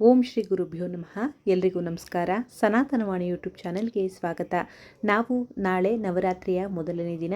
ಓಂ ಶ್ರೀ ಗುರುಭ್ಯೋ ನಮಃ. ಎಲ್ರಿಗೂ ನಮಸ್ಕಾರ. ಸನಾತನವಾಣಿ ಯೂಟ್ಯೂಬ್ ಚಾನೆಲ್ಗೆ ಸ್ವಾಗತ. ನಾವು ನಾಳೆ ನವರಾತ್ರಿಯ ಮೊದಲನೇ ದಿನ,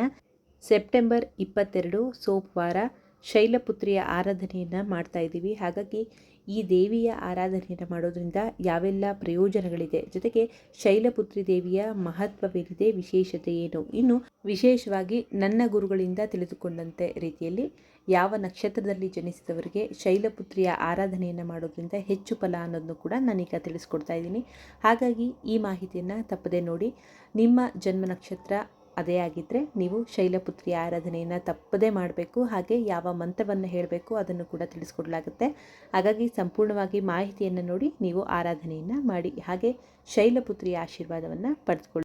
ಸೆಪ್ಟೆಂಬರ್ ಇಪ್ಪತ್ತೆರಡು, ಸೋಮವಾರ ಶೈಲಪುತ್ರಿಯ ಆರಾಧನೆಯನ್ನು ಮಾಡ್ತಾ ಇದ್ದೀವಿ. ಹಾಗಾಗಿ ಈ ದೇವಿಯ ಆರಾಧನೆಯನ್ನು ಮಾಡೋದ್ರಿಂದ ಯಾವೆಲ್ಲ ಪ್ರಯೋಜನಗಳಿದೆ? ಜೊತೆಗೆ ಶೈಲಪುತ್ರಿ ದೇವಿಯ ಮಹತ್ವವೇನಿದೆ? ವಿಶೇಷತೆ ಏನು? ಇನ್ನು ವಿಶೇಷವಾಗಿ ನನ್ನ ಗುರುಗಳಿಂದ ತಿಳಿದುಕೊಂಡಂತೆ ರೀತಿಯಲ್ಲಿ ಯಾವ ನಕ್ಷತ್ರದಲ್ಲಿ ಜನಿಸಿದವರಿಗೆ ಶೈಲಪುತ್ರಿಯ ಆರಾಧನೆಯನ್ನು ಮಾಡೋದ್ರಿಂದ ಹೆಚ್ಚು ಫಲ ಅನ್ನೋದನ್ನು ಕೂಡ ನಾನೀಗ ತಿಳಿಸ್ಕೊಡ್ತಾ ಇದ್ದೀನಿ. ಹಾಗಾಗಿ ಈ ಮಾಹಿತಿಯನ್ನು ತಪ್ಪದೆ ನೋಡಿ ನಿಮ್ಮ ಜನ್ಮ ನಕ್ಷತ್ರ ಅದೇ ಆಗಿದ್ದರೆ ನೀವು ಶೈಲಪುತ್ರಿ ಆರಾಧನೆಯನ್ನು ತಪ್ಪದೇ ಮಾಡಬೇಕು, ಹಾಗೆ ಯಾವ ಮಂತ್ರವನ್ನು ಹೇಳಬೇಕು ಅದನ್ನು ಕೂಡ ತಿಳಿಸ್ಕೊಡ್ಲಾಗುತ್ತೆ. ಹಾಗಾಗಿ ಸಂಪೂರ್ಣವಾಗಿ ಮಾಹಿತಿಯನ್ನು ನೋಡಿ ನೀವು ಆರಾಧನೆಯನ್ನು ಮಾಡಿ, ಹಾಗೆ ಶೈಲಪುತ್ರಿಯ ಆಶೀರ್ವಾದವನ್ನು ಪಡೆದುಕೊಳ್ಳಿ.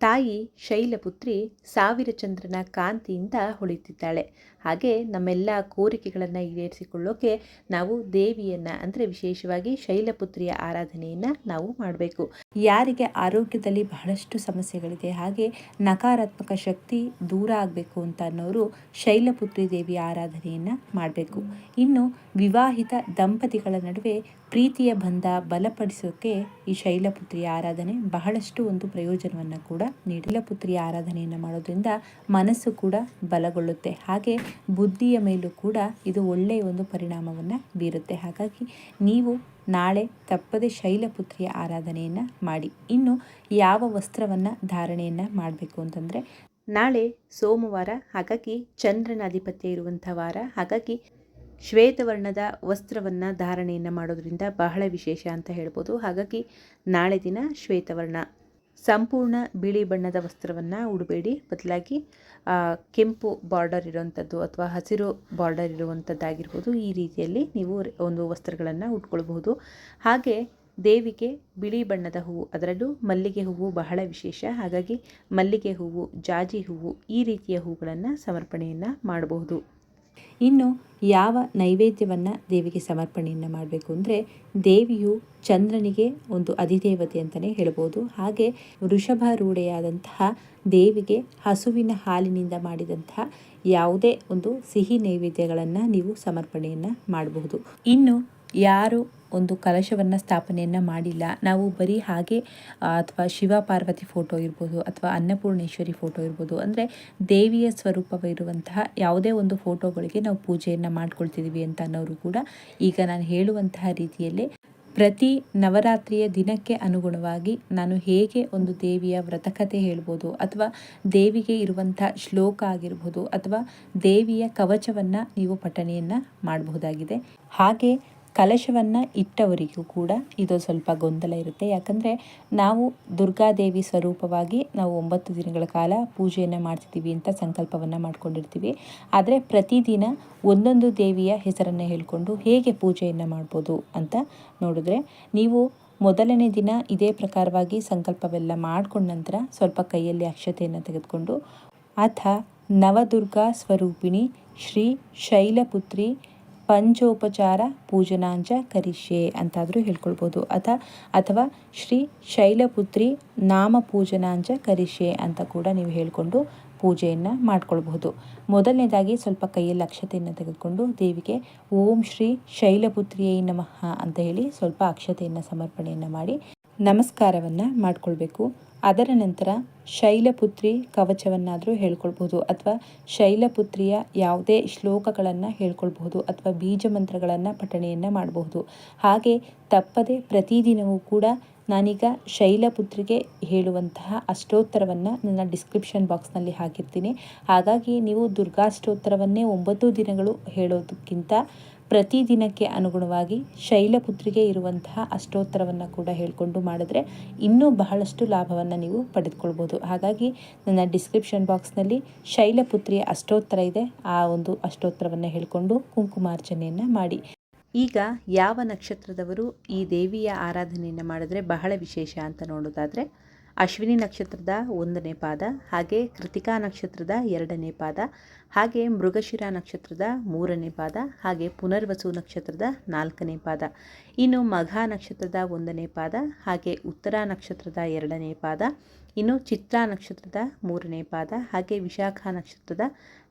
ತಾಯಿ ಶೈಲಪುತ್ರಿ ಸಾವಿರ ಚಂದ್ರನ ಕಾಂತಿಯಿಂದ ಹೊಳಿತಿದ್ದಾಳೆ ಹಾಗೆ ನಮ್ಮೆಲ್ಲ ಕೋರಿಕೆಗಳನ್ನು ಈಡೇರಿಸಿಕೊಳ್ಳೋಕೆ ನಾವು ದೇವಿಯನ್ನು, ಅಂದರೆ ವಿಶೇಷವಾಗಿ ಶೈಲಪುತ್ರಿಯ ಆರಾಧನೆಯನ್ನು ನಾವು ಮಾಡಬೇಕು. ಯಾರಿಗೆ ಆರೋಗ್ಯದಲ್ಲಿ ಬಹಳಷ್ಟು ಸಮಸ್ಯೆಗಳಿದೆ, ಹಾಗೆ ನಕಾರಾತ್ಮಕ ಶಕ್ತಿ ದೂರ ಆಗಬೇಕು ಅಂತ ಅನ್ನೋರು ಶೈಲಪುತ್ರಿ ದೇವಿಯ ಆರಾಧನೆಯನ್ನು ಮಾಡಬೇಕು. ಇನ್ನು ವಿವಾಹಿತ ದಂಪತಿಗಳ ನಡುವೆ ಪ್ರೀತಿಯ ಬಂಧ ಬಲಪಡಿಸೋಕ್ಕೆ ಈ ಶೈಲಪುತ್ರಿಯ ಆರಾಧನೆ ಬಹಳಷ್ಟು ಒಂದು ಪ್ರಯೋಜನವನ್ನು ಕೂಡ ನೀಡಿಲಪುತ್ರಿಯ ಆರಾಧನೆಯನ್ನು ಮಾಡೋದ್ರಿಂದ ಮನಸ್ಸು ಕೂಡ ಬಲಗೊಳ್ಳುತ್ತೆ, ಹಾಗೆ ಬುದ್ಧಿಯ ಮೇಲೂ ಕೂಡ ಇದು ಒಳ್ಳೆಯ ಒಂದು ಪರಿಣಾಮವನ್ನು ಬೀರುತ್ತೆ. ಹಾಗಾಗಿ ನೀವು ನಾಳೆ ತಪ್ಪದೆ ಶೈಲಪುತ್ರಿಯ ಆರಾಧನೆಯನ್ನು ಮಾಡಿ. ಇನ್ನು ಯಾವ ವಸ್ತ್ರವನ್ನು ಧಾರಣೆಯನ್ನು ಮಾಡಬೇಕು ಅಂತಂದರೆ, ನಾಳೆ ಸೋಮವಾರ ಹಾಗಾಗಿ ಚಂದ್ರನ ಅಧಿಪತ್ಯ ಇರುವಂಥ ವಾರ, ಹಾಗಾಗಿ ಶ್ವೇತವರ್ಣದ ವಸ್ತ್ರವನ್ನು ಧಾರಣೆಯನ್ನು ಮಾಡೋದ್ರಿಂದ ಬಹಳ ವಿಶೇಷ ಅಂತ ಹೇಳ್ಬೋದು. ಹಾಗಾಗಿ ನಾಳೆ ದಿನ ಶ್ವೇತವರ್ಣ. ಸಂಪೂರ್ಣ ಬಿಳಿ ಬಣ್ಣದ ವಸ್ತ್ರವನ್ನು ಉಡಬೇಡಿ. ಬದಲಾಗಿ ಕೆಂಪು ಬಾರ್ಡರ್ ಇರುವಂಥದ್ದು ಅಥವಾ ಹಸಿರು ಬಾರ್ಡರ್ ಇರುವಂಥದ್ದಾಗಿರ್ಬೋದು ಈ ರೀತಿಯಲ್ಲಿ ನೀವು ಒಂದು ವಸ್ತ್ರಗಳನ್ನು ಉಟ್ಕೊಳ್ಬಹುದು. ಹಾಗೆ, ದೇವಿಗೆ ಬಿಳಿ ಬಣ್ಣದ ಹೂವು, ಅದರಲ್ಲೂ ಮಲ್ಲಿಗೆ ಹೂವು ಬಹಳ ವಿಶೇಷ. ಹಾಗಾಗಿ ಮಲ್ಲಿಗೆ ಹೂವು, ಜಾಜಿ ಹೂವು ಈ ರೀತಿಯ ಹೂಗಳನ್ನು ಸಮರ್ಪಣೆಯನ್ನು ಮಾಡಬಹುದು. ಇನ್ನು ಯಾವ ನೈವೇದ್ಯವನ್ನು ದೇವಿಗೆ ಸಮರ್ಪಣೆಯನ್ನು ಮಾಡಬೇಕು ಅಂದರೆ ದೇವಿಯು ಚಂದ್ರನಿಗೆ ಒಂದು ಅಧಿದೇವತೆ ಅಂತಲೇ ಹೇಳ್ಬೋದು. ಹಾಗೆ ವೃಷಭಾರೂಢೆಯಾದಂತಹ ದೇವಿಗೆ ಹಸುವಿನ ಹಾಲಿನಿಂದ ಮಾಡಿದಂತಹ ಯಾವುದೇ ಒಂದು ಸಿಹಿ ನೈವೇದ್ಯಗಳನ್ನು ನೀವು ಸಮರ್ಪಣೆಯನ್ನು ಮಾಡಬಹುದು. ಇನ್ನು ಯಾರು ಒಂದು ಕಲಶವನ್ನು ಸ್ಥಾಪನೆಯನ್ನು ಮಾಡಿಲ್ಲ. ನಾವು ಬರೀ ಹಾಗೆ ಅಥವಾ ಶಿವ ಪಾರ್ವತಿ ಫೋಟೋ ಇರ್ಬೋದು, ಅಥವಾ ಅನ್ನಪೂರ್ಣೇಶ್ವರಿ ಫೋಟೋ ಇರ್ಬೋದು, ಅಂದರೆ ದೇವಿಯ ಸ್ವರೂಪವಿರುವಂತಹ ಯಾವುದೇ ಒಂದು ಫೋಟೋಗಳಿಗೆ ನಾವು ಪೂಜೆಯನ್ನು ಮಾಡ್ಕೊಳ್ತಿದ್ದೀವಿ ಅಂತ ಅನ್ನೋರು ಕೂಡ ಈಗ ನಾನು ಹೇಳುವಂತಹ ರೀತಿಯಲ್ಲೇ ಪ್ರತಿ ನವರಾತ್ರಿಯ ದಿನಕ್ಕೆ ಅನುಗುಣವಾಗಿ ನಾನು ಹೇಗೆ ಒಂದು ದೇವಿಯ ವ್ರತಕತೆ ಹೇಳ್ಬೋದು, ಅಥವಾ ದೇವಿಗೆ ಇರುವಂಥ ಶ್ಲೋಕ ಆಗಿರ್ಬೋದು, ಅಥವಾ ದೇವಿಯ ಕವಚವನ್ನು ನೀವು ಪಠನೆಯನ್ನು ಮಾಡಬಹುದಾಗಿದೆ. ಹಾಗೆ ಕಲಶವನ್ನು ಇಟ್ಟವರಿಗೂ ಕೂಡ ಇದು ಸ್ವಲ್ಪ ಗೊಂದಲ ಇರುತ್ತೆ. ಯಾಕಂದರೆ ನಾವು ದುರ್ಗಾದೇವಿ ಸ್ವರೂಪವಾಗಿ ನಾವು ಒಂಬತ್ತು ದಿನಗಳ ಕಾಲ ಪೂಜೆಯನ್ನು ಮಾಡ್ತಿದ್ದೀವಿ ಅಂತ ಸಂಕಲ್ಪವನ್ನು ಮಾಡ್ಕೊಂಡಿರ್ತೀವಿ. ಆದರೆ ಪ್ರತಿದಿನ ಒಂದೊಂದು ದೇವಿಯ ಹೆಸರನ್ನು ಹೇಳಿಕೊಂಡು ಹೇಗೆ ಪೂಜೆಯನ್ನು ಮಾಡ್ಬೋದು ಅಂತ ನೋಡಿದ್ರೆ ನೀವು ಮೊದಲನೇ ದಿನ ಇದೇ ಪ್ರಕಾರವಾಗಿ ಸಂಕಲ್ಪವೆಲ್ಲ ಮಾಡಿಕೊಂಡ ನಂತರ ಸ್ವಲ್ಪ ಕೈಯಲ್ಲಿ ಅಕ್ಷತೆಯನ್ನು ತೆಗೆದುಕೊಂಡು, ಅಥ ನವದುರ್ಗಾ ಸ್ವರೂಪಿಣಿ ಶ್ರೀ ಶೈಲಪುತ್ರಿ ಪಂಚೋಪಚಾರ ಪೂಜನಾಂಚ ಕರಿಷ್ಯೆ ಅಂತಾದರೂ ಹೇಳ್ಕೊಳ್ಬೋದು. ಅಥ ಅಥವಾ ಶ್ರೀ ಶೈಲಪುತ್ರಿ ನಾಮ ಪೂಜನಾಂಚ ಕರಿಷ್ಯೆ ಅಂತ ಕೂಡ ನೀವು ಹೇಳಿಕೊಂಡು ಪೂಜೆಯನ್ನು ಮಾಡ್ಕೊಳ್ಬಹುದು. ಮೊದಲನೇದಾಗಿ ಸ್ವಲ್ಪ ಕೈಯಲ್ಲಿ ಅಕ್ಷತೆಯನ್ನು ತೆಗೆದುಕೊಂಡು ದೇವಿಗೆ ಓಂ ಶ್ರೀ ಶೈಲಪುತ್ರಿಯೇ ನಮಃ ಅಂತ ಹೇಳಿ ಸ್ವಲ್ಪ ಅಕ್ಷತೆಯನ್ನು ಸಮರ್ಪಣೆಯನ್ನು ಮಾಡಿ ನಮಸ್ಕಾರವನ್ನು ಮಾಡಿಕೊಳ್ಬೇಕು. ಅದರ ನಂತರ ಶೈಲಪುತ್ರಿ ಕವಚವನ್ನಾದರೂ ಹೇಳ್ಕೊಳ್ಬಹುದು ಅಥವಾ ಶೈಲಪುತ್ರಿಯ ಯಾವುದೇ ಶ್ಲೋಕಗಳನ್ನು ಹೇಳ್ಕೊಳ್ಬಹುದು ಅಥವಾ ಬೀಜ ಮಂತ್ರಗಳನ್ನು ಪಠಣೆಯನ್ನು ಮಾಡಬಹುದು. ಹಾಗೆ ತಪ್ಪದೆ ಪ್ರತಿದಿನವೂ ಕೂಡ ನಾನೀಗ ಶೈಲಪುತ್ರಿಗೆ ಹೇಳುವಂತಹ ಅಷ್ಟೋತ್ತರವನ್ನು ನನ್ನ ಡಿಸ್ಕ್ರಿಪ್ಷನ್ ಬಾಕ್ಸ್ನಲ್ಲಿ ಹಾಕಿರ್ತೀನಿ. ಹಾಗಾಗಿ ನೀವು ದುರ್ಗಾಷ್ಟೋತ್ತರವನ್ನೇ ಒಂಬತ್ತು ದಿನಗಳು ಹೇಳೋದಕ್ಕಿಂತ ಪ್ರತಿದಿನಕ್ಕೆ ಅನುಗುಣವಾಗಿ ಶೈಲಪುತ್ರಿಗೆ ಇರುವಂತಹ ಅಷ್ಟೋತ್ತರವನ್ನು ಕೂಡ ಹೇಳಿಕೊಂಡು ಮಾಡಿದ್ರೆ ಇನ್ನೂ ಬಹಳಷ್ಟು ಲಾಭವನ್ನು ನೀವು ಪಡೆದುಕೊಳ್ಬೋದು. ಹಾಗಾಗಿ ನನ್ನ ಡಿಸ್ಕ್ರಿಪ್ಷನ್ ಬಾಕ್ಸ್ನಲ್ಲಿ ಶೈಲಪುತ್ರಿಯ ಅಷ್ಟೋತ್ತರ ಇದೆ. ಆ ಒಂದು ಅಷ್ಟೋತ್ತರವನ್ನು ಹೇಳಿಕೊಂಡು ಕುಂಕುಮಾರ್ಚನೆಯನ್ನು ಮಾಡಿ. ಈಗ ಯಾವ ನಕ್ಷತ್ರದವರು ಈ ದೇವಿಯ ಆರಾಧನೆಯನ್ನು ಮಾಡಿದ್ರೆ ಬಹಳ ವಿಶೇಷ ಅಂತ ನೋಡೋದಾದರೆ ಅಶ್ವಿನಿ ನಕ್ಷತ್ರದ ಒಂದನೇ ಪಾದ ಹಾಗೆ ಕೃತಿಕಾ ನಕ್ಷತ್ರದ ಎರಡನೇ ಪಾದ ಹಾಗೆ ಮೃಗಶಿರ ನಕ್ಷತ್ರದ ಮೂರನೇ ಪಾದ, ಹಾಗೆ ಪುನರ್ವಸು ನಕ್ಷತ್ರದ ನಾಲ್ಕನೇ ಪಾದ. ಇನ್ನು ಮಘ ನಕ್ಷತ್ರದ ಒಂದನೇ ಪಾದ, ಹಾಗೆ ಉತ್ತರ ನಕ್ಷತ್ರದ ಎರಡನೇ ಪಾದ. ಇನ್ನು ಚಿತ್ರ ನಕ್ಷತ್ರದ ಮೂರನೇ ಪಾದ, ಹಾಗೆ ವಿಶಾಖ ನಕ್ಷತ್ರದ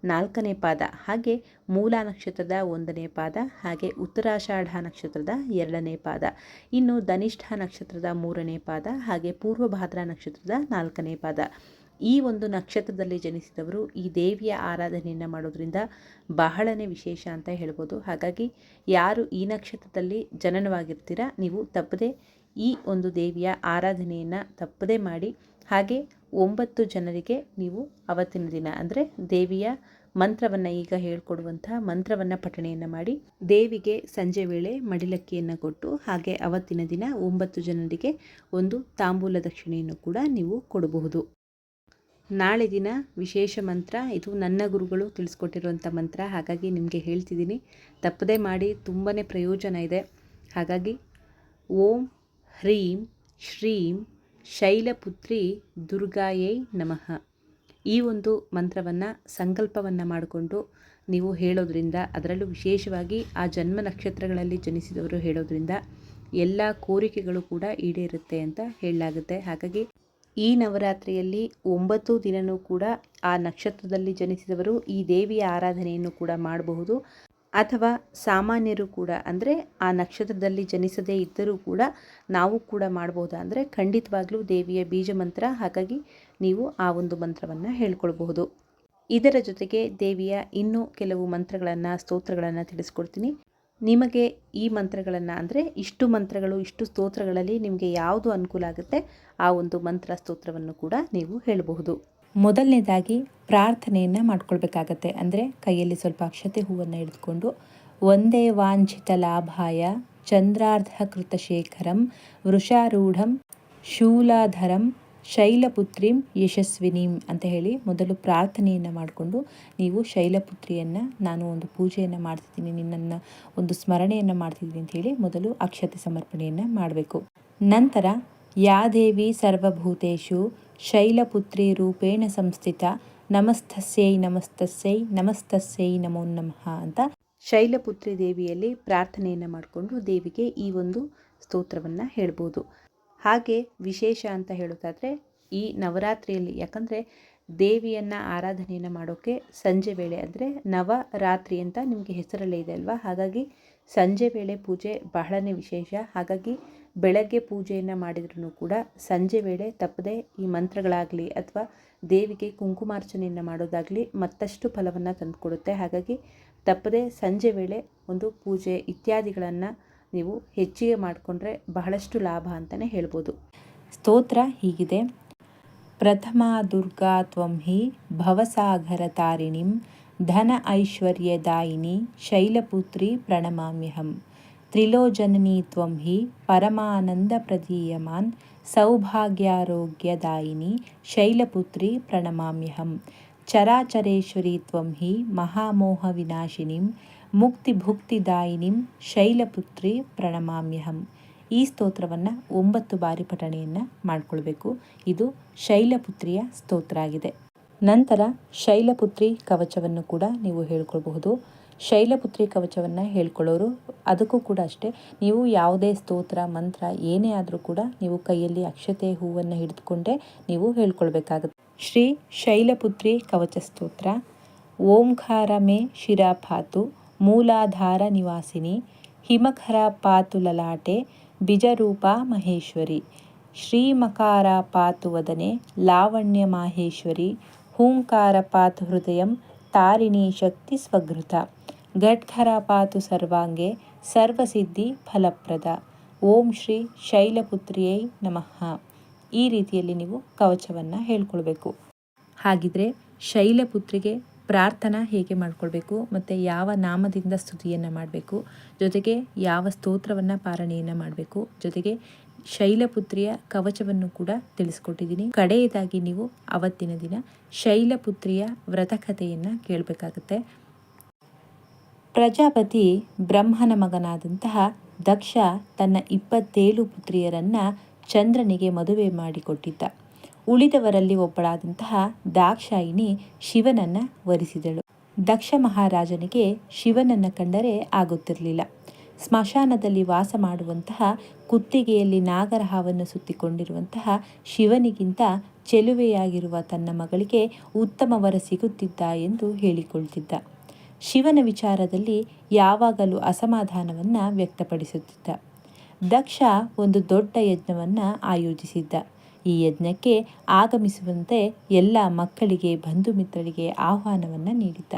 ನಾಲ್ಕನೇ ಪಾದ. ಹಾಗೆ ಮೂಲ ನಕ್ಷತ್ರದ ಒಂದನೇ ಪಾದ, ಹಾಗೆ ಉತ್ತರಾಷಾಢ ನಕ್ಷತ್ರದ ಎರಡನೇ ಪಾದ. ಇನ್ನು ಧನಿಷ್ಠ ನಕ್ಷತ್ರದ ಮೂರನೇ ಪಾದ, ಹಾಗೆ ಪೂರ್ವಭಾದ್ರ ನಕ್ಷತ್ರದ ನಾಲ್ಕನೇ ಪಾದ. ಈ ಒಂದು ನಕ್ಷತ್ರದಲ್ಲಿ ಜನಿಸಿದವರು ಈ ದೇವಿಯ ಆರಾಧನೆಯನ್ನು ಮಾಡೋದ್ರಿಂದ ಬಹಳನೇ ವಿಶೇಷ ಅಂತ ಹೇಳ್ಬೋದು. ಹಾಗಾಗಿ ಯಾರು ಈ ನಕ್ಷತ್ರದಲ್ಲಿ ಜನನವಾಗಿರ್ತೀರ, ನೀವು ತಪ್ಪದೇ ಈ ಒಂದು ದೇವಿಯ ಆರಾಧನೆಯನ್ನು ತಪ್ಪದೇ ಮಾಡಿ, ಹಾಗೆ ಒಂಬತ್ತು ಜನರಿಗೆ ನೀವು ಅವತ್ತಿನ ದಿನ, ಅಂದರೆ ದೇವಿಯ ಮಂತ್ರವನ್ನು ಈಗ ಹೇಳ್ಕೊಡುವಂಥ ಮಂತ್ರವನ್ನು ಪಠಣೆಯನ್ನು ಮಾಡಿ, ದೇವಿಗೆ ಸಂಜೆ ವೇಳೆ ಮಡಿಲಕ್ಕಿಯನ್ನು ಕೊಟ್ಟು, ಹಾಗೆ ಅವತ್ತಿನ ದಿನ ಒಂಬತ್ತು ಜನರಿಗೆ ಒಂದು ತಾಂಬೂಲ ದಕ್ಷಿಣೆಯನ್ನು ಕೂಡ ನೀವು ಕೊಡಬಹುದು. ನಾಳೆ ದಿನ ವಿಶೇಷ ಮಂತ್ರ, ಇದು ನನ್ನ ಗುರುಗಳು ತಿಳಿಸ್ಕೊಟ್ಟಿರುವಂಥ ಮಂತ್ರ, ಹಾಗಾಗಿ ನಿಮಗೆ ಹೇಳ್ತಿದ್ದೀನಿ. ತಪ್ಪದೇ ಮಾಡಿ ತುಂಬಾ ಪ್ರಯೋಜನ ಇದೆ. ಹಾಗಾಗಿ ಓಂ ಹ್ರೀಂ ಶ್ರೀಂ ಶೈಲಪುತ್ರಿ ದುರ್ಗಾಯೈ ನಮಃ. ಈ ಒಂದು ಮಂತ್ರವನ್ನು, ಸಂಕಲ್ಪವನ್ನು ಮಾಡಿಕೊಂಡು ನೀವು ಹೇಳೋದ್ರಿಂದ, ಅದರಲ್ಲೂ ವಿಶೇಷವಾಗಿ ಆ ಜನ್ಮ ನಕ್ಷತ್ರಗಳಲ್ಲಿ ಜನಿಸಿದವರು ಹೇಳೋದ್ರಿಂದ, ಎಲ್ಲ ಕೋರಿಕೆಗಳು ಕೂಡ ಈಡೇರುತ್ತೆ ಅಂತ ಹೇಳಲಾಗುತ್ತೆ. ಹಾಗಾಗಿ ಈ ನವರಾತ್ರಿಯಲ್ಲಿ ಒಂಬತ್ತು ದಿನವೂ ಕೂಡ ಆ ನಕ್ಷತ್ರದಲ್ಲಿ ಜನಿಸಿದವರು ಈ ದೇವಿಯ ಆರಾಧನೆಯನ್ನು ಕೂಡ ಮಾಡಬಹುದು. ಅಥವಾ ಸಾಮಾನ್ಯರು ಕೂಡ, ಅಂದರೆ ಆ ನಕ್ಷತ್ರದಲ್ಲಿ ಜನಿಸದೇ ಇದ್ದರೂ ಕೂಡ ನಾವು ಕೂಡ ಮಾಡಬಹುದು. ಅಂದರೆ ಖಂಡಿತವಾಗ್ಲೂ ದೇವಿಯ ಬೀಜ ಮಂತ್ರ, ಹಾಗಾಗಿ ನೀವು ಆ ಒಂದು ಮಂತ್ರವನ್ನು ಹೇಳ್ಕೊಳ್ಬಹುದು. ಇದರ ಜೊತೆಗೆ ದೇವಿಯ ಇನ್ನೂ ಕೆಲವು ಮಂತ್ರಗಳನ್ನು, ಸ್ತೋತ್ರಗಳನ್ನು ತಿಳಿಸ್ಕೊಡ್ತೀನಿ. ನಿಮಗೆ ಈ ಮಂತ್ರಗಳನ್ನು ಅಂದರೆ ಇಷ್ಟು ಮಂತ್ರಗಳು, ಇಷ್ಟು ಸ್ತೋತ್ರಗಳಲ್ಲಿ ನಿಮಗೆ ಯಾವುದು ಅನುಕೂಲ ಆಗುತ್ತೆ, ಆ ಒಂದು ಮಂತ್ರ ಸ್ತೋತ್ರವನ್ನು ಕೂಡ ನೀವು ಹೇಳಬಹುದು. ಮೊದಲನೇದಾಗಿ ಪ್ರಾರ್ಥನೆಯನ್ನು ಮಾಡ್ಕೊಳ್ಬೇಕಾಗತ್ತೆ. ಅಂದರೆ ಕೈಯಲ್ಲಿ ಸ್ವಲ್ಪ ಅಕ್ಷತೆ ಹೂವನ್ನು ಹಿಡಿದುಕೊಂಡು, ಒಂದೇ ವಾಂಛಿತ ಲಾಭಾಯ ಚಂದ್ರಾರ್ಧ ಕೃತಶೇಖರಂ ವೃಷಾರೂಢಂ ಶೂಲಾಧರಂ ಶೈಲಪುತ್ರಿಂ ಯಶಸ್ವಿನಿಂ ಅಂತ ಹೇಳಿ ಮೊದಲು ಪ್ರಾರ್ಥನೆಯನ್ನು ಮಾಡಿಕೊಂಡು ನೀವು ಶೈಲಪುತ್ರಿಯನ್ನು ನಾನು ಒಂದು ಪೂಜೆಯನ್ನು ಮಾಡ್ತಿದ್ದೀನಿ, ನಿನ್ನನ್ನು ಒಂದು ಸ್ಮರಣೆಯನ್ನು ಮಾಡ್ತಿದ್ದೀನಿ ಅಂತ ಹೇಳಿ ಮೊದಲು ಅಕ್ಷತೆ ಸಮರ್ಪಣೆಯನ್ನು ಮಾಡಬೇಕು. ನಂತರ, ಯಾ ದೇವಿ ಸರ್ವಭೂತೇಶು ಶೈಲಪುತ್ರಿ ರೂಪೇಣ ಸಂಸ್ಥಿತ ನಮಸ್ತಸ್ಯೈ ನಮಸ್ತಸ್ಯೈ ನಮಸ್ತಸ್ಯೈ ನಮೋ ನಮಃ ಅಂತ ಶೈಲಪುತ್ರಿ ದೇವಿಯಲ್ಲಿ ಪ್ರಾರ್ಥನೆಯನ್ನು ಮಾಡಿಕೊಂಡು ದೇವಿಗೆ ಈ ಒಂದು ಸ್ತೋತ್ರವನ್ನು ಹೇಳ್ಬೋದು. ಹಾಗೆ ವಿಶೇಷ ಅಂತ ಹೇಳೋದಾದರೆ ಈ ನವರಾತ್ರಿಯಲ್ಲಿ ಯಾಕಂದರೆ ದೇವಿಯನ್ನು ಆರಾಧನೆಯನ್ನು ಮಾಡೋಕ್ಕೆ ಸಂಜೆ ವೇಳೆ ಅಂದರೆ ನವರಾತ್ರಿ ಅಂತ ನಿಮಗೆ ಹೆಸರಲ್ಲೇ ಇದೆ ಅಲ್ವಾ? ಹಾಗಾಗಿ ಸಂಜೆ ವೇಳೆ ಪೂಜೆ ಬಹಳನೇ ವಿಶೇಷ. ಹಾಗಾಗಿ ಬೆಳಗ್ಗೆ ಪೂಜೆಯನ್ನು ಮಾಡಿದ್ರೂ ಕೂಡ ಸಂಜೆ ವೇಳೆ ತಪ್ಪದೆ ಈ ಮಂತ್ರಗಳಾಗಲಿ ಅಥವಾ ದೇವಿಗೆ ಕುಂಕುಮಾರ್ಚನೆಯನ್ನು ಮಾಡೋದಾಗಲಿ ಮತ್ತಷ್ಟು ಫಲವನ್ನು ತಂದುಕೊಡುತ್ತೆ. ಹಾಗಾಗಿ ತಪ್ಪದೆ ಸಂಜೆ ವೇಳೆ ಒಂದು ಪೂಜೆ ಇತ್ಯಾದಿಗಳನ್ನು ನೀವು ಹೆಚ್ಚಿಗೆ ಮಾಡಿಕೊಂಡ್ರೆ ಬಹಳಷ್ಟು ಲಾಭ ಅಂತಲೇ ಹೇಳ್ಬೋದು. ಸ್ತೋತ್ರ ಹೀಗಿದೆ. ಪ್ರಥಮ ದುರ್ಗಾ ತ್ವಂ ಹಿ ಭವಸಾಗರ ತಾರಿಣಿಂ ಧನ ಐಶ್ವರ್ಯದಾಯಿನಿ ಶೈಲಪುತ್ರಿ ಪ್ರಣಮಾಮ್ಯಹಂ ತ್ರಿಲೋಜನನಿ ತ್ವಂ ಹಿ ಪರಮಾನಂದ ಪ್ರದೀಯಮಾನ್ ಸೌಭಾಗ್ಯಾರೋಗ್ಯದಾಯಿನಿ ಶೈಲಪುತ್ರಿ ಪ್ರಣಮಾಮ್ಯಹಂ ಚರಾಚರೇಶ್ವರಿ ತ್ವಂ ಹಿ ಮಹಾಮೋಹ ವಿನಾಶಿನಿಂ ಮುಕ್ತಿಭುಕ್ತಿದಾಯಿನಿಂ ಶೈಲಪುತ್ರಿ ಪ್ರಣಮಾಮ್ಯಹಂ. ಈ ಸ್ತೋತ್ರವನ್ನು ಒಂಬತ್ತು ಬಾರಿ ಪಠಣೆಯನ್ನು ಮಾಡಿಕೊಳ್ಬೇಕು. ಇದು ಶೈಲಪುತ್ರಿಯ ಸ್ತೋತ್ರ ಆಗಿದೆ ನಂತರ ಶೈಲಪುತ್ರಿ ಕವಚವನ್ನು ಕೂಡ ನೀವು ಹೇಳ್ಕೊಳ್ಬಹುದು. ಶೈಲಪುತ್ರಿ ಕವಚವನ್ನು ಹೇಳ್ಕೊಳ್ಳೋರು ಅದಕ್ಕೂ ಕೂಡ ಅಷ್ಟೇ. ನೀವು ಯಾವುದೇ ಸ್ತೋತ್ರ, ಮಂತ್ರ ಏನೇ ಆದರೂ ಕೂಡ ನೀವು ಕೈಯಲ್ಲಿ ಅಕ್ಷತೆ ಹೂವನ್ನು ಹಿಡಿದುಕೊಂಡೇ ನೀವು ಹೇಳ್ಕೊಳ್ಬೇಕಾಗುತ್ತೆ. ಶ್ರೀ ಶೈಲಪುತ್ರಿ ಕವಚ ಸ್ತೋತ್ರ. ಓಂಕಾರ ಮೇ ಶಿರಾಪಾತು ಮೂಲಾಧಾರ ನಿವಾಸಿನಿ ಹಿಮಖರ ಪಾತು ಲಲಾಟೆ ಬಿಜರೂಪ ಮಹೇಶ್ವರಿ, ಶ್ರೀಮಕಾರ ಪಾತು ವದನೆ ಲಾವಣ್ಯ ಮಾಹೇಶ್ವರಿ, ಹೂಂಕಾರ ಪಾತು ಹೃದಯಂ ತಾರಿಣಿ ಶಕ್ತಿ ಸ್ವಗೃತ ಘಟ್ಖರ ಪಾತು ಸರ್ವಾಂಗೆ ಸರ್ವಸಿದ್ಧಿ ಫಲಪ್ರದ. ಓಂ ಶ್ರೀ ಶೈಲಪುತ್ರಿಯೈ ನಮಃ. ಈ ರೀತಿಯಲ್ಲಿ ನೀವು ಕವಚವನ್ನು ಹೇಳ್ಕೊಳ್ಬೇಕು. ಹಾಗಿದ್ರೆ ಶೈಲಪುತ್ರಿಗೆ ಪ್ರಾರ್ಥನಾ ಹೇಗೆ ಮಾಡ್ಕೊಳ್ಬೇಕು ಮತ್ತು ಯಾವ ನಾಮದಿಂದ ಸ್ತುತಿಯನ್ನು ಮಾಡಬೇಕು, ಜೊತೆಗೆ ಯಾವ ಸ್ತೋತ್ರವನ್ನು ಪಾರಣೆಯನ್ನು ಮಾಡಬೇಕು, ಜೊತೆಗೆ ಶೈಲಪುತ್ರಿಯ ಕವಚವನ್ನು ಕೂಡ ತಿಳಿಸ್ಕೊಟ್ಟಿದ್ದೀನಿ. ಕಡೆಯದಾಗಿ ನೀವು ಅವತ್ತಿನ ದಿನ ಶೈಲಪುತ್ರಿಯ ವ್ರತಕಥೆಯನ್ನು ಕೇಳಬೇಕಾಗತ್ತೆ. ಪ್ರಜಾಪತಿ ಬ್ರಹ್ಮನ ಮಗನಾದಂತಹ ದಕ್ಷ ತನ್ನ ಇಪ್ಪತ್ತೇಳು ಪುತ್ರಿಯರನ್ನು ಚಂದ್ರನಿಗೆ ಮದುವೆ ಮಾಡಿಕೊಟ್ಟಿದ್ದ. ಉಳಿದವರಲ್ಲಿ ಒಬ್ಬಳಾದಂತಹ ದಾಕ್ಷಾಯಿಣಿ ಶಿವನನ್ನು ವರಿಸಿದಳು. ದಕ್ಷ ಮಹಾರಾಜನಿಗೆ ಶಿವನನ್ನು ಕಂಡರೆ ಆಗುತ್ತಿರಲಿಲ್ಲ. ಸ್ಮಶಾನದಲ್ಲಿ ವಾಸ ಮಾಡುವಂತಹ ಕುತ್ತಿಗೆಯಲ್ಲಿ ನಾಗರಹಾವನ್ನು ಸುತ್ತಿಕೊಂಡಿರುವಂತಹ ಶಿವನಿಗಿಂತ ಚೆಲುವೆಯಾಗಿರುವ ತನ್ನ ಮಗಳಿಗೆ ಉತ್ತಮ ವರ ಸಿಗುತ್ತಿದ್ದ ಎಂದು ಹೇಳಿಕೊಳ್ತಿದ್ದ. ಶಿವನ ವಿಚಾರದಲ್ಲಿ ಯಾವಾಗಲೂ ಅಸಮಾಧಾನವನ್ನು ವ್ಯಕ್ತಪಡಿಸುತ್ತಿದ್ದ. ದಕ್ಷ ಒಂದು ದೊಡ್ಡ ಯಜ್ಞವನ್ನು ಆಯೋಜಿಸಿದ್ದ. ಈ ಯಜ್ಞಕ್ಕೆ ಆಗಮಿಸುವಂತೆ ಎಲ್ಲ ಮಕ್ಕಳಿಗೆ ಬಂಧು ಮಿತ್ರರಿಗೆ ಆಹ್ವಾನವನ್ನು ನೀಡಿದ್ದ.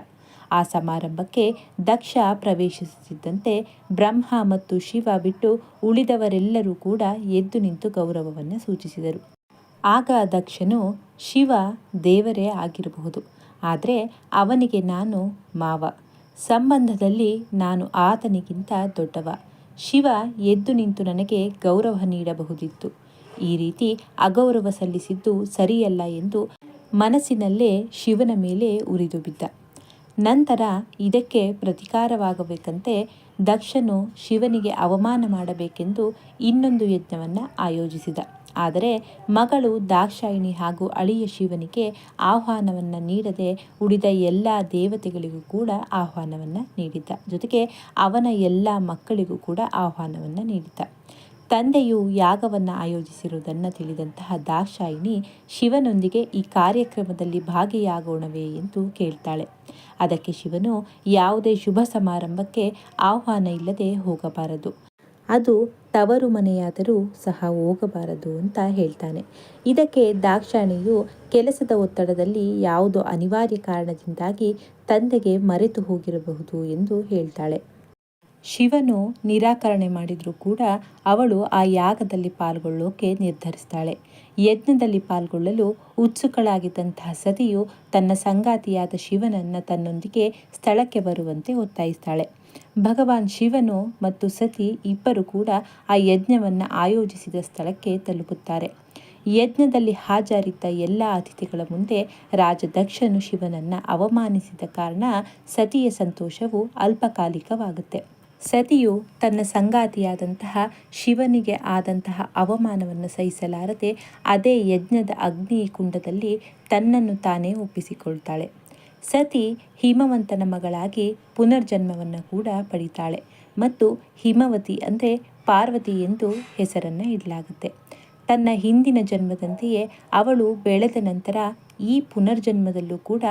ಆ ಸಮಾರಂಭಕ್ಕೆ ದಕ್ಷ ಪ್ರವೇಶಿಸುತ್ತಿದ್ದಂತೆ ಬ್ರಹ್ಮ ಮತ್ತು ಶಿವ ಬಿಟ್ಟು ಉಳಿದವರೆಲ್ಲರೂ ಕೂಡ ಎದ್ದು ನಿಂತು ಗೌರವವನ್ನು ಸೂಚಿಸಿದರು. ಆಗ ದಕ್ಷನು, ಶಿವ ದೇವರೇ ಆಗಿರಬಹುದು. ಆದರೆ ಅವನಿಗೆ ನಾನು ಮಾವ. ಸಂಬಂಧದಲ್ಲಿ ನಾನು ಆತನಿಗಿಂತ ದೊಡ್ಡವ. ಶಿವ ಎದ್ದು ನಿಂತು ನನಗೆ ಗೌರವ ನೀಡಬಹುದಿತ್ತು. ಈ ರೀತಿ ಅಗೌರವ ಸಲ್ಲಿಸಿದ್ದು ಸರಿಯಲ್ಲ ಎಂದು ಮನಸ್ಸಿನಲ್ಲೇ ಶಿವನ ಮೇಲೆ ಉರಿದು ಬಿದ್ದ. ನಂತರ ಇದಕ್ಕೆ ಪ್ರತಿಕಾರವಾಗಬೇಕಂತೆ ದಕ್ಷನು ಶಿವನಿಗೆ ಅವಮಾನ ಮಾಡಬೇಕೆಂದು ಇನ್ನೊಂದು ಯಜ್ಞವನ್ನು ಆಯೋಜಿಸಿದ. ಆದರೆ ಮಗಳು ದಾಕ್ಷಾಯಿಣಿ ಹಾಗೂ ಅಳಿಯ ಶಿವನಿಗೆ ಆಹ್ವಾನವನ್ನು ನೀಡದೆ ಉಳಿದ ಎಲ್ಲ ದೇವತೆಗಳಿಗೂ ಕೂಡ ಆಹ್ವಾನವನ್ನು ನೀಡಿದ್ದ. ಜೊತೆಗೆ ಅವನ ಎಲ್ಲ ಮಕ್ಕಳಿಗೂ ಕೂಡ ಆಹ್ವಾನವನ್ನು ನೀಡಿದ್ದ. ತಂದೆಯು ಯಾಗವನ್ನು ಆಯೋಜಿಸಿರುವುದನ್ನು ತಿಳಿದಂತಹ ದಾಕ್ಷಾಯಿಣಿ ಶಿವನೊಂದಿಗೆ ಈ ಕಾರ್ಯಕ್ರಮದಲ್ಲಿ ಭಾಗಿಯಾಗೋಣವೇ ಎಂದು ಕೇಳ್ತಾಳೆ. ಅದಕ್ಕೆ ಶಿವನು ಯಾವುದೇ ಶುಭ ಸಮಾರಂಭಕ್ಕೆ ಆಹ್ವಾನ ಇಲ್ಲದೆ ಹೋಗಬಾರದು. ಅದು ತವರು ಮನೆಯಾದರೂ ಸಹ ಹೋಗಬಾರದು ಅಂತ ಹೇಳ್ತಾನೆ. ಇದಕ್ಕೆ ದಾಕ್ಷಾಣಿಯು ಕೆಲಸದ ಒತ್ತಡದಲ್ಲಿ ಯಾವುದೋ ಅನಿವಾರ್ಯ ಕಾರಣದಿಂದಾಗಿ ತಂದೆಗೆ ಮರೆತು ಹೋಗಿರಬಹುದು ಎಂದು ಹೇಳ್ತಾಳೆ. ಶಿವನು ನಿರಾಕರಣೆ ಮಾಡಿದರೂ ಕೂಡ ಅವಳು ಆ ಯಾಗದಲ್ಲಿ ಪಾಲ್ಗೊಳ್ಳೋಕೆ ನಿರ್ಧರಿಸ್ತಾಳೆ. ಯಜ್ಞದಲ್ಲಿ ಪಾಲ್ಗೊಳ್ಳಲು ಉತ್ಸುಕಳಾಗಿದ್ದಂತಹ ಸತಿಯು ತನ್ನ ಸಂಗಾತಿಯಾದ ಶಿವನನ್ನು ತನ್ನೊಂದಿಗೆ ಸ್ಥಳಕ್ಕೆ ಬರುವಂತೆ ಒತ್ತಾಯಿಸ್ತಾಳೆ. ಭಗವಾನ್ ಶಿವನು ಮತ್ತು ಸತಿ ಇಬ್ಬರು ಕೂಡ ಆ ಯಜ್ಞವನ್ನು ಆಯೋಜಿಸಿದ ಸ್ಥಳಕ್ಕೆ ತಲುಪುತ್ತಾರೆ. ಯಜ್ಞದಲ್ಲಿ ಹಾಜರಿದ್ದ ಎಲ್ಲ ಅತಿಥಿಗಳ ಮುಂದೆ ರಾಜದಕ್ಷನು ಶಿವನನ್ನು ಅವಮಾನಿಸಿದ ಕಾರಣ ಸತಿಯ ಸಂತೋಷವು ಅಲ್ಪಕಾಲಿಕವಾಗುತ್ತೆ. ಸತಿಯು ತನ್ನ ಸಂಗಾತಿಯಾದಂತಹ ಶಿವನಿಗೆ ಆದಂತಹ ಅವಮಾನವನ್ನು ಸಹಿಸಲಾರದೆ ಅದೇ ಯಜ್ಞದ ಅಗ್ನಿ ಕುಂಡದಲ್ಲಿ ತನ್ನನ್ನು ತಾನೇ ಒಪ್ಪಿಸಿಕೊಳ್ತಾಳೆ. ಸತಿ ಹಿಮವಂತನ ಮಗಳಾಗಿ ಪುನರ್ಜನ್ಮವನ್ನು ಕೂಡ ಪಡಿತಾಳೆ ಮತ್ತು ಹಿಮವತಿ ಅಂದರೆ ಪಾರ್ವತಿ ಎಂದು ಹೆಸರನ್ನು ಇಡಲಾಗುತ್ತೆ. ತನ್ನ ಹಿಂದಿನ ಜನ್ಮದಂತೆಯೇ ಅವಳು ಬೆಳೆದ ನಂತರ ಈ ಪುನರ್ಜನ್ಮದಲ್ಲೂ ಕೂಡ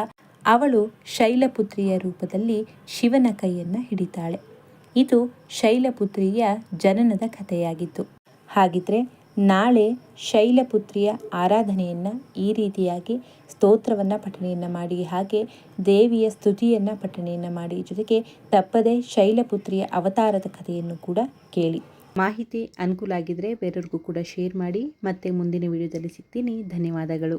ಅವಳು ಶೈಲಪುತ್ರಿಯ ರೂಪದಲ್ಲಿ ಶಿವನ ಕೈಯನ್ನು ಹಿಡಿತಾಳೆ. ಇದು ಶೈಲಪುತ್ರಿಯ ಜನನದ ಕಥೆಯಾಗಿತ್ತು. ಹಾಗಿದ್ರೆ ನಾಳೆ ಶೈಲಪುತ್ರಿಯ ಆರಾಧನೆಯನ್ನು ಈ ರೀತಿಯಾಗಿ ಸ್ತೋತ್ರವನ್ನು ಪಠಣೆಯನ್ನು ಮಾಡಿ, ಹಾಗೆ ದೇವಿಯ ಸ್ತುತಿಯನ್ನು ಪಠಣೆಯನ್ನು ಮಾಡಿ ಜೊತೆಗೆ ತಪ್ಪದೆ ಶೈಲಪುತ್ರಿಯ ಅವತಾರದ ಕಥೆಯನ್ನು ಕೂಡ ಕೇಳಿ. ಮಾಹಿತಿ ಅನುಕೂಲ ಆಗಿದ್ರೆ ಬೇರೆಯವ್ರಿಗೂ ಕೂಡ ಶೇರ್ ಮಾಡಿ. ಮತ್ತೆ ಮುಂದಿನ ವಿಡಿಯೋದಲ್ಲಿ ಸಿಗ್ತೀನಿ. ಧನ್ಯವಾದಗಳು.